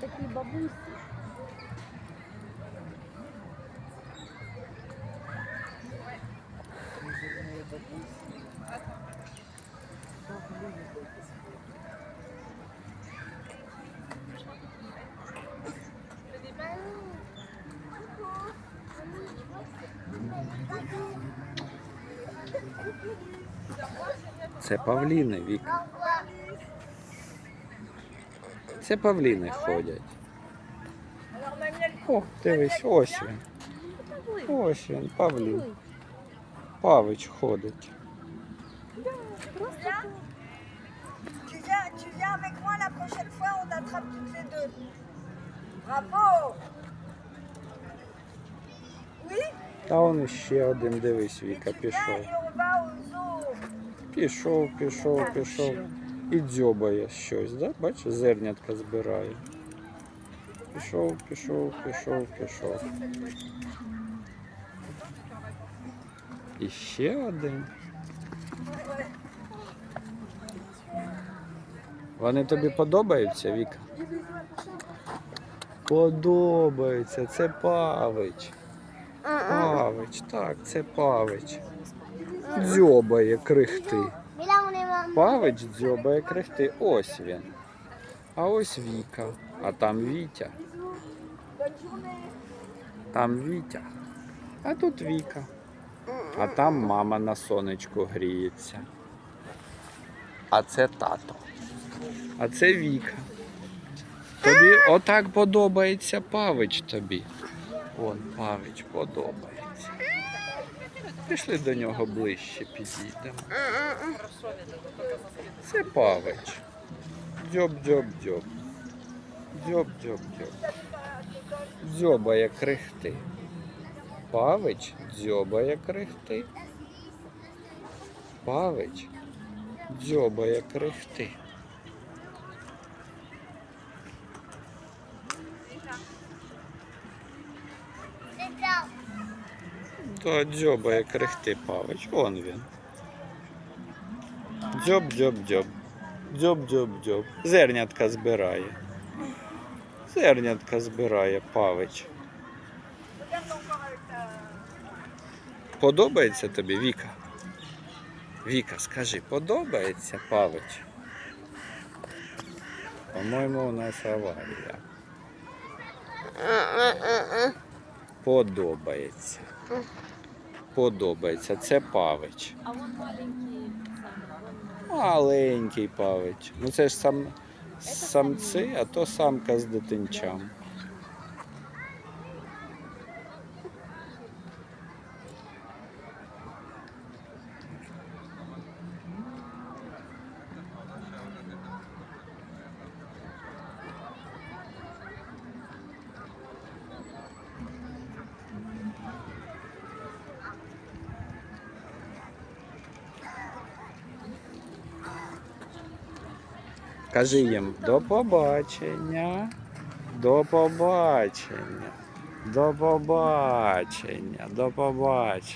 такі бабусі. Це павліни, Віка. Це павліни ходять. О, дивись, ось він. Ось він, павлін. Павич ходить. Tu Та он ще один, дивись, Віка, пішов. Пішов, пішов, пішов. І дзьобає щось, да? Бачиш, зернятка збирає. Пішов, пішов, пішов, пішов. І ще один. Вони тобі подобаються, Віка? Подобаються, це павич. Павич, так, це павич. Дзьобає крихти. Павич дзьобає крихти. Ось він. А ось Віка. А там Вітя. Там Вітя. А тут Віка. А там мама на сонечку гріється. А це тато. А це Віка. Тобі отак подобається Павич тобі. Вон Павич подобається. Пішли до нього ближче підійдемо. Це Павич. Дзьоб, дзьоб, дзьоб. Дзьоб, дзьоб, дзьоб. Дзьобає крихти. Павич дзьобає крихти. Павич дзьобає крихти. То дзьобає крихти Павич. Вон він. Дзьоб, дзьоб, дзьоб. Дзьоб, дзьоб, дзьоб. Зернятка збирає. Зернятка збирає Павич. Подобається тобі, Віка? Віка, скажи, подобається Павич? По-моєму, у нас аварія. Подобається. Подобається. Це Павич. А вон маленький сам. Маленький Павич. Ну це ж сам самці, а то самка з дитинчам. Кажи їм до побачення. До побачення. До побачення. До побачення.